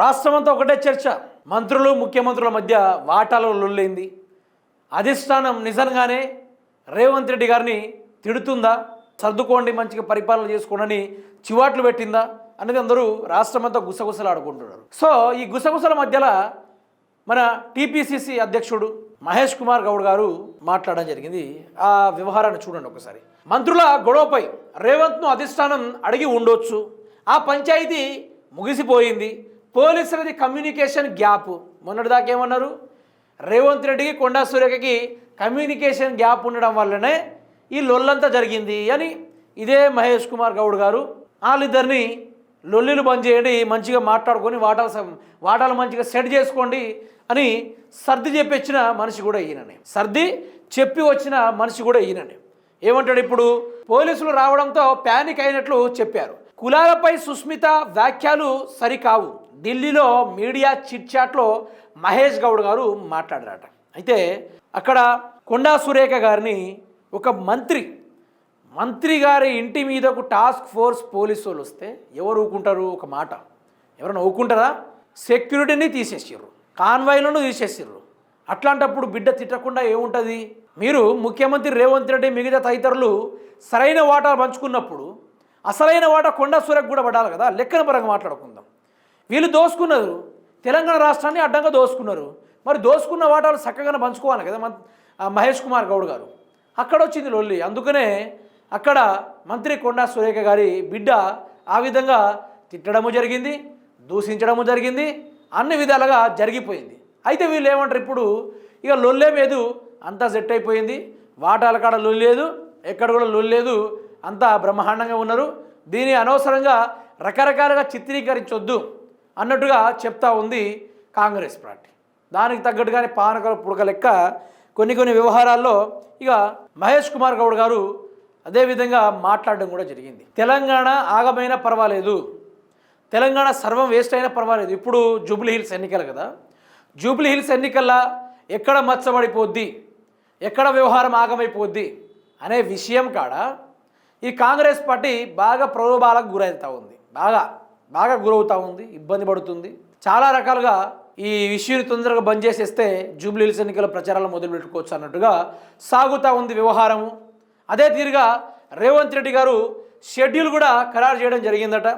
రాష్ట్రమంతా ఒకటే చర్చ. మంత్రులు ముఖ్యమంత్రుల మధ్య వాటాలో లొల్లైంది. అధిష్టానం నిజంగానే రేవంత్ రెడ్డి గారిని తిడుతుందా? సర్దుకోండి మంచిగా పరిపాలన చేసుకోండి చివాట్లు పెట్టిందా? అనేది అందరూ రాష్ట్రమంతా గుసగుసలు ఆడుకుంటున్నారు సో ఈ గుసగుసల మధ్యలో మన టీపీసీసీ అధ్యక్షుడు మహేష్ కుమార్ గౌడ్ గారు మాట్లాడడం జరిగింది. ఆ వ్యవహారాన్ని చూడండి ఒకసారి. మంత్రుల గొడవపై రేవంత్ను అధిష్టానం అడిగి ఉండొచ్చు. ఆ పంచాయతీ ముగిసిపోయింది. పోలీసులది కమ్యూనికేషన్ గ్యాప్. మొన్నటిదాకా ఏమన్నారు? రేవంత్ రెడ్డికి కొండా సూర్యకి కమ్యూనికేషన్ గ్యాప్ ఉండడం వల్లనే ఈ లొల్లంతా జరిగింది అని ఇదే మహేష్ కుమార్ గౌడ్ గారు వాళ్ళిద్దరిని లొల్లిలు బంద్ చేయండి మంచిగా మాట్లాడుకొని వాటాలు వాటాలు మంచిగా సెట్ చేసుకోండి అని సర్ది చెప్పొచ్చిన మనిషి కూడా ఈయననే. సర్ది చెప్పి వచ్చిన మనిషి కూడా ఈయననే. ఏమంటాడు ఇప్పుడు? పోలీసులు రావడంతో ప్యానిక్ అయినట్లు చెప్పారు. కులాలపై సుస్మిత వ్యాఖ్యలు సరికావు. ఢిల్లీలో మీడియా చిట్ చాట్లో మహేష్ గౌడ్ గారు మాట్లాడారట. అయితే అక్కడ కొండా సురేఖ గారిని ఒక మంత్రి మంత్రి గారి ఇంటి మీదకు టాస్క్ ఫోర్స్ పోలీసు వాళ్ళు వస్తే ఎవరు ఊకుంటారు ఒక మాట. ఎవరైనా ఊకుంటారా సెక్యూరిటీని తీసేసిర్రు. కాన్వాయ్లను తీసేసిర్రు. అట్లాంటప్పుడు బిడ్డ తిట్టకుండా ఏముంటుంది? మీరు ముఖ్యమంత్రి రేవంత్ రెడ్డి మిగతా తదితరులు సరైన వాటా పంచుకున్నప్పుడు అసలైన వాటా కొండా సురేఖ కూడా పడాలి కదా? లెక్కన పరంగా మాట్లాడుకుందాం. వీళ్ళు దోసుకున్నారు. తెలంగాణ రాష్ట్రాన్ని అడ్డంగా దోసుకున్నారు. మరి దోసుకున్న వాటాలు చక్కగా పంచుకోవాలి కదా మన మహేష్ కుమార్ గౌడ్ గారు. అక్కడ వచ్చింది లొల్లి. అందుకనే అక్కడ మంత్రి కొండా సురేఖ గారి బిడ్డ ఆ విధంగా తిట్టడము జరిగింది దూషించడము జరిగింది అన్ని విధాలుగా జరిగిపోయింది. అయితే వీళ్ళు ఏమంటారు ఇప్పుడు? ఇక లొల్లే లేదు అంతా సెట్ అయిపోయింది. వాటాల కాడ లొల్లేదు ఎక్కడ కూడా లొల్లేదు అంతా బ్రహ్మాండంగా ఉన్నారు. దీని అనవసరంగా రకరకాలుగా చిత్రీకరించొద్దు. అన్నట్టుగా చెప్తా ఉంది కాంగ్రెస్ పార్టీ. దానికి తగ్గట్టుగానే పానకల పుడక లెక్క కొన్ని కొన్ని వ్యవహారాల్లో ఇక మహేష్ కుమార్ గౌడ్ గారు అదేవిధంగా మాట్లాడడం కూడా జరిగింది. తెలంగాణ ఆగమైనా పర్వాలేదు. తెలంగాణ సర్వం వేస్ట్ అయినా పర్వాలేదు. ఇప్పుడు జూబ్లీ హిల్స్ ఎన్నికలు కదా. జూబ్లీ హిల్స్ ఎన్నికల్లో ఎక్కడ మచ్చబడిపోద్ది? ఎక్కడ వ్యవహారం ఆగమైపోద్ది? అనే విషయం కాడ? ఈ కాంగ్రెస్ పార్టీ బాగా ప్రలోభాలకు గురవుతూ ఉంది. బాగా. బాగా గురవుతూ ఉంది ఇబ్బంది పడుతుంది. చాలా రకాలుగా ఈ ఇష్యూని తొందరగా బంద్ చేసేస్తే జూబ్లీహిల్స్ ఎన్నికల ప్రచారాలు మొదలుపెట్టుకోవచ్చు అన్నట్టుగా సాగుతూ ఉంది వ్యవహారము. అదే తీరుగా రేవంత్ రెడ్డి గారు షెడ్యూల్ కూడా ఖరారు చేయడం జరిగిందట.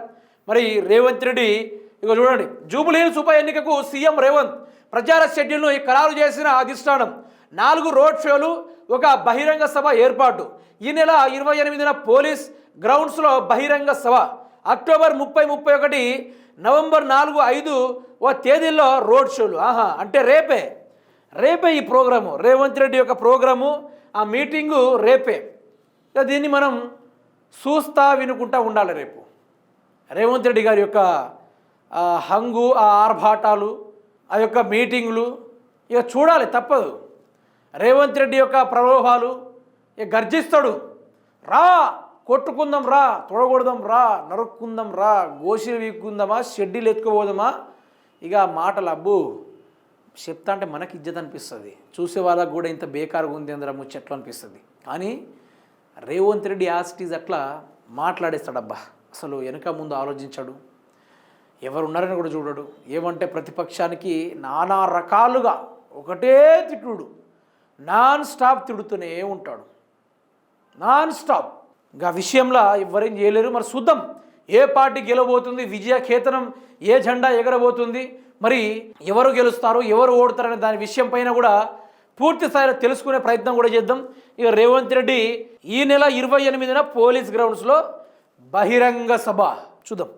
మరి రేవంత్ రెడ్డి ఇక చూడండి జూబ్లీహిల్స్ ఉప ఎన్నికకు సీఎం రేవంత్ ప్రచార షెడ్యూల్ను ఖరారు చేసిన అధిష్టానం. నాలుగు రోడ్ షోలు ఒక బహిరంగ సభ ఏర్పాటు. ఈ నెల ఇరవై ఎనిమిదిన పోలీస్ గ్రౌండ్స్లో బహిరంగ సభ. అక్టోబర్ ముప్పై ముప్పై ఒకటి నవంబర్ నాలుగు ఐదు ఓ తేదీల్లో రోడ్ షోలు. ఆహా అంటే రేపే. రేపే ఈ ప్రోగ్రాము. రేవంత్ రెడ్డి యొక్క ప్రోగ్రాము ఆ మీటింగు రేపే. దీన్ని మనం చూస్తా వినుకుంటా ఉండాలి రేపు. రేవంత్ రెడ్డి గారి యొక్క హంగు ఆ ఆర్భాటాలు ఆ యొక్క మీటింగులు ఇక చూడాలి తప్పదు. రేవంత్ రెడ్డి యొక్క ప్రలోభాలు ఇక గర్జిస్తాడు. రా! కొట్టుకుందాం రా తొడగొడదాం రా నరుక్కుందాం రా గోసిలు వీక్కుందామా షెడ్డీలు ఎత్తుకుపోదామా? ఇక మాటలు అబ్బు చెప్తా అంటే మనకి ఇజ్జత్ అనిపిస్తుంది. చూసే వాళ్ళకు కూడా ఇంత బేకారుగా ఉంది అందరం ముచ్చట్లు అనిపిస్తుంది. కానీ రేవంత్ రెడ్డి యాసిటీస్ అట్లా మాట్లాడేస్తాడబ్బా. అసలు వెనక ముందు ఆలోచించాడు. ఎవరున్నారని కూడా చూడడు. ఏమంటే ప్రతిపక్షానికి నానా రకాలుగా ఒకటే తిట్టుడు. నాన్ స్టాప్ తిడుతూనే ఉంటాడు. Non stop. ఇంకా విషయంలో ఎవరేం చేయలేరు. మరి చూద్దాం. ఏ పార్టీ గెలవబోతుంది? విజయ కేతనం ఏ జెండా ఎగరబోతుంది? మరి ఎవరు గెలుస్తారు? ఎవరు ఓడతారనే దాని విషయం పైన కూడా పూర్తి స్థాయిలో తెలుసుకునే ప్రయత్నం కూడా చేద్దాం. ఇక రేవంత్ రెడ్డి ఈ నెల ఇరవై ఎనిమిదిన పోలీస్ గ్రౌండ్స్లో బహిరంగ సభ. చూద్దాం.